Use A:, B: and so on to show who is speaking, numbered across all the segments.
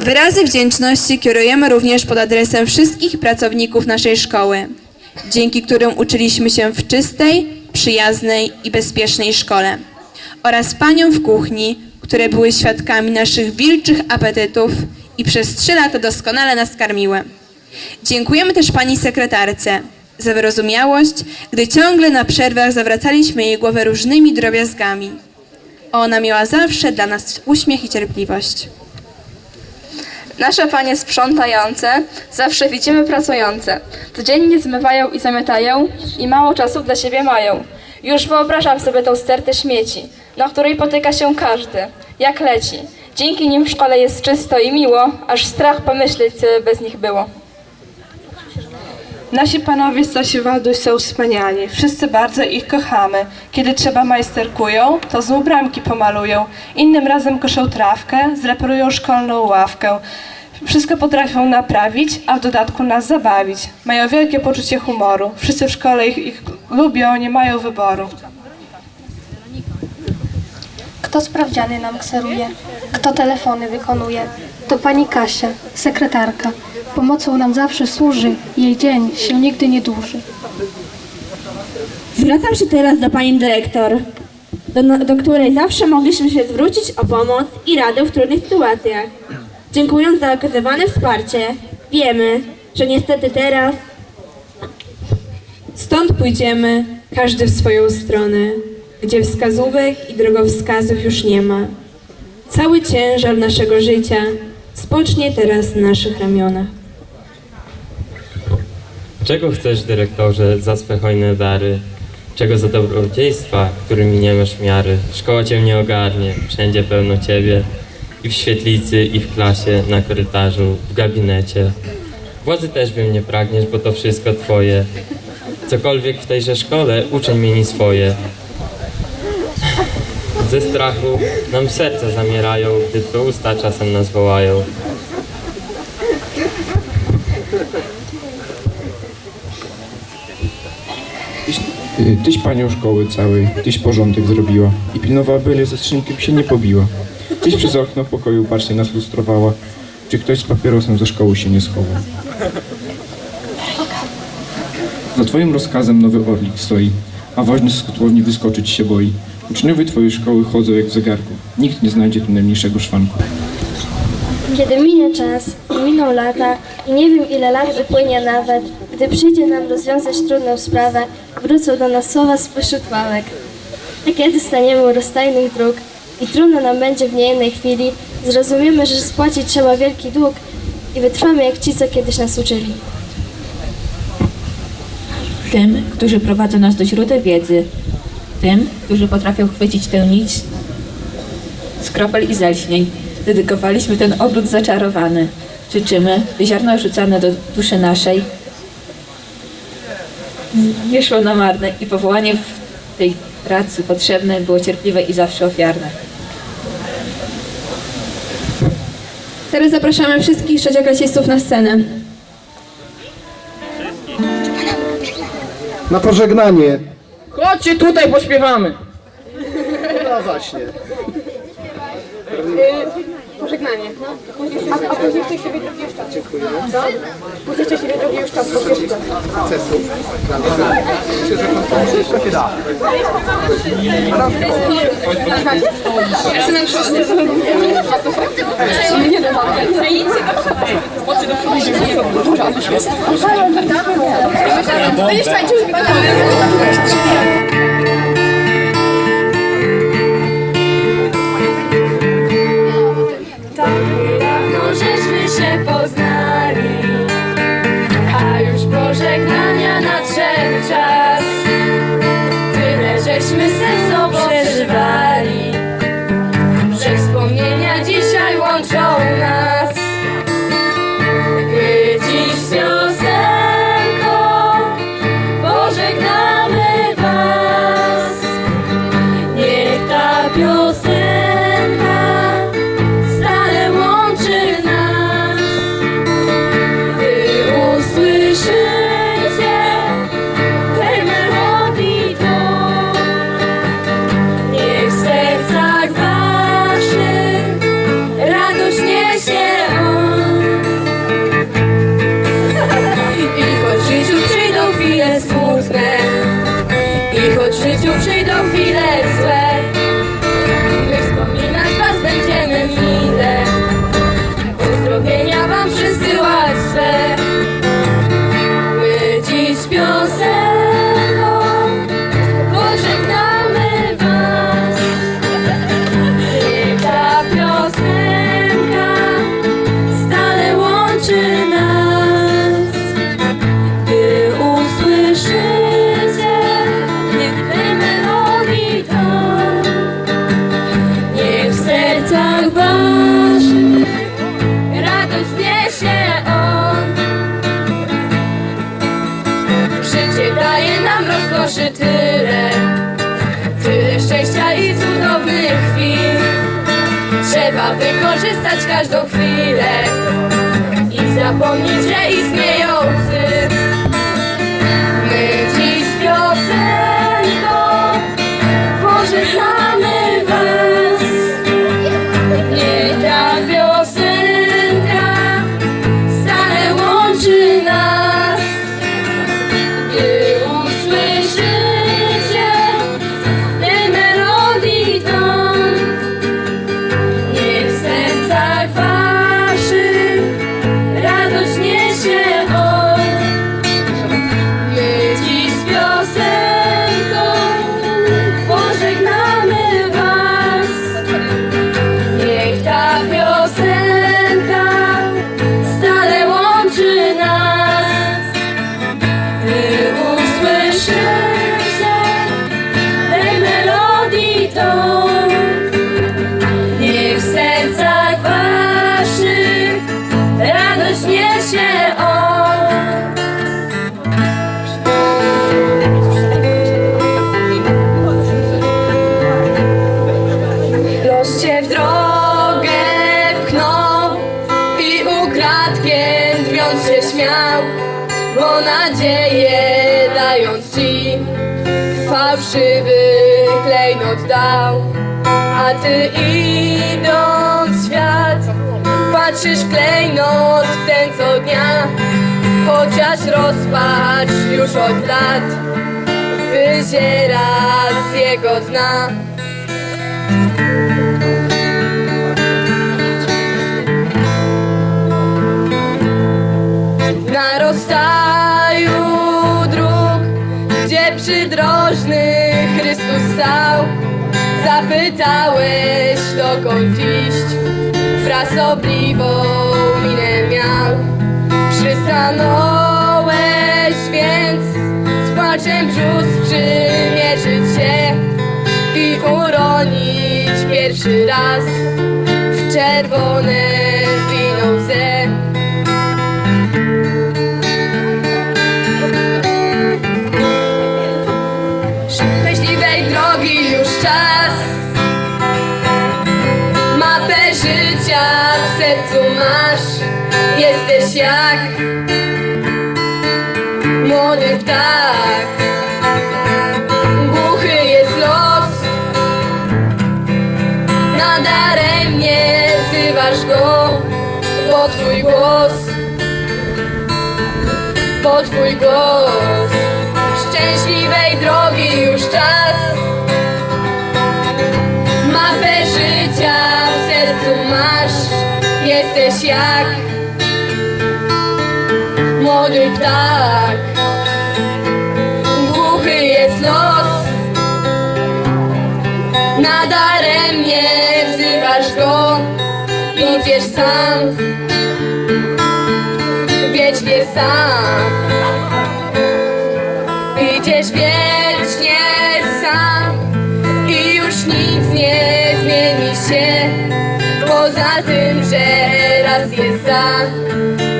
A: Wyrazy wdzięczności kierujemy również pod adresem wszystkich pracowników naszej szkoły, dzięki którym uczyliśmy się w czystej, przyjaznej i bezpiecznej szkole, oraz paniom w kuchni, które były świadkami naszych wilczych apetytów i przez trzy lata doskonale nas karmiły. Dziękujemy też pani sekretarce za wyrozumiałość, gdy ciągle na przerwach zawracaliśmy jej głowę różnymi drobiazgami. Ona miała zawsze dla nas uśmiech i cierpliwość.
B: Nasze panie sprzątające zawsze widzimy pracujące. Codziennie zmywają i zamiatają i mało czasu dla siebie mają. Już wyobrażam sobie tą stertę śmieci, na której potyka się każdy, jak leci. Dzięki nim w szkole jest czysto i miło, aż strach pomyśleć, co bez nich było.
C: Nasi panowie z Zosi Walduś są wspaniali. Wszyscy bardzo ich kochamy. Kiedy trzeba majsterkują, to znów bramki pomalują. Innym razem koszą trawkę, zreperują szkolną ławkę. Wszystko potrafią naprawić, a w dodatku nas zabawić. Mają wielkie poczucie humoru. Wszyscy w szkole ich, ich lubią, nie mają wyboru.
D: Kto sprawdziany nam kseruje? Kto telefony wykonuje? To pani Kasia, sekretarka. Pomocą nam zawsze służy, jej dzień się nigdy nie dłuży.
E: Zwracam się teraz do pani dyrektor, do, do której zawsze mogliśmy się zwrócić o pomoc i radę w trudnych sytuacjach. Dziękując za okazywane wsparcie, wiemy, że niestety teraz
A: Stąd pójdziemy, każdy w swoją stronę, gdzie wskazówek i drogowskazów już nie ma. Cały ciężar naszego życia spocznie teraz na naszych ramionach.
F: Czego chcesz, dyrektorze, za swe hojne dary? Czego za dobrodziejstwa, którymi nie masz miary? Szkoła cię nie ogarnie, wszędzie pełno ciebie. I w świetlicy, i w klasie, na korytarzu, w gabinecie. Władzy też bym nie pragniesz, bo to wszystko twoje. Cokolwiek w tejże szkole, uczeń mieni swoje. Ze strachu nam serca zamierają, gdy twe usta czasem nas wołają.
G: Tyś, panią szkoły całej, tyś porządek zrobiła i pilnowała, byle ze skrzynkiem się nie pobiła. Tyś przez okno pokoju bacznie nas lustrowała, czy ktoś z papierosem ze szkoły się nie schował. Za twoim rozkazem nowy orlik stoi, a woźny z kotłowni wyskoczyć się boi. Uczniowie twojej szkoły chodzą jak w zegarku, nikt nie znajdzie tu najmniejszego szwanku.
H: Kiedy minie czas, miną lata i nie wiem ile lat upłynie nawet, gdy przyjdzie nam rozwiązać trudną sprawę, wrócą do nas słowa spośród ławek. A kiedy staniemy u rozstajnych dróg i trudno nam będzie w niejednej chwili, zrozumiemy, że spłacić trzeba wielki dług i wytrwamy jak ci, co kiedyś nas uczyli.
I: Tym, którzy prowadzą nas do źródeł wiedzy, tym, którzy potrafią chwycić tę nić z kropel i zelśnień, dedykowaliśmy ten obrót zaczarowany. Życzymy, by ziarno rzucane do duszy naszej nie szło na marne i powołanie w tej pracy potrzebne było cierpliwe i zawsze ofiarne.
A: Teraz zapraszamy wszystkich trzecioklasistów na scenę.
J: Na pożegnanie.
K: Chodźcie tutaj, pośpiewamy.
J: No właśnie.
B: Pożegnanie. A, a później jeszcze siebie drugi już czas. Dziękujemy. Jeszcze siebie drugi już czas, po pierwsze.
J: Sukcesów. Myślę, że to się da.
H: Dawno
B: każdą chwilę I zapomnieć, Chociaż rozpacz już od lat Wyziera z jego dna. Na rozstaju dróg Gdzie przydrożny Chrystus stał Zapytałeś dokąd iść? Frasobliwą minę miał Przystanąłeś więc Z płaczem brzus przymierzyć się I uronić pierwszy raz W czerwone wino łzę Szczęśliwej drogi już czas. Mapę życia w sercu masz Jesteś jak młody ptak. Głuchy jest los. Nadaremnie wzywasz go Po twój głos. Po twój głos sam. Wiecznie sam. Idziesz wiecznie sam. I już nic nie zmieni się. Poza tym, że raz jest za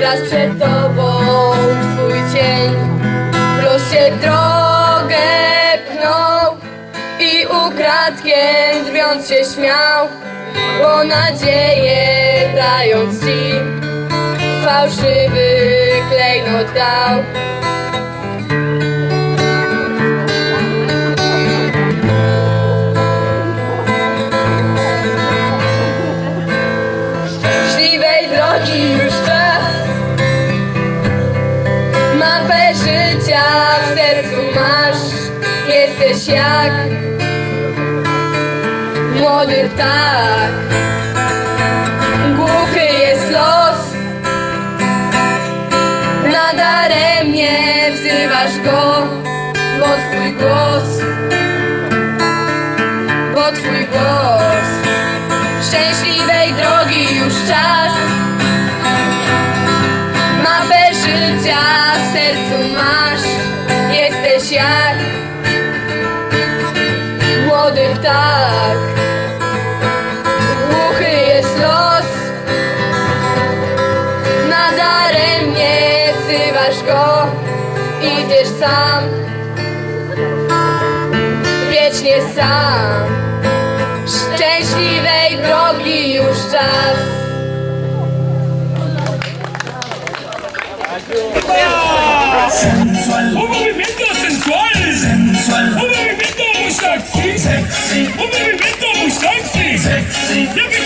B: Raz przed tobą twój cień. Los cię w drogę pchnął I ukradkiem drwiąc się śmiał bo nadzieję dając ci fałszywy klejnot dał. Szczęśliwej drogi już czas, mapę życia w sercu masz, jesteś jak виходить так. bierzesz go, idziesz sam. Wiecznie sam. Szczęśliwej drogi już czas.
L: Sensual. Sensual. Sensual. Un movimiento muy sexy. Sexy Un movimiento muy sexy. Sexy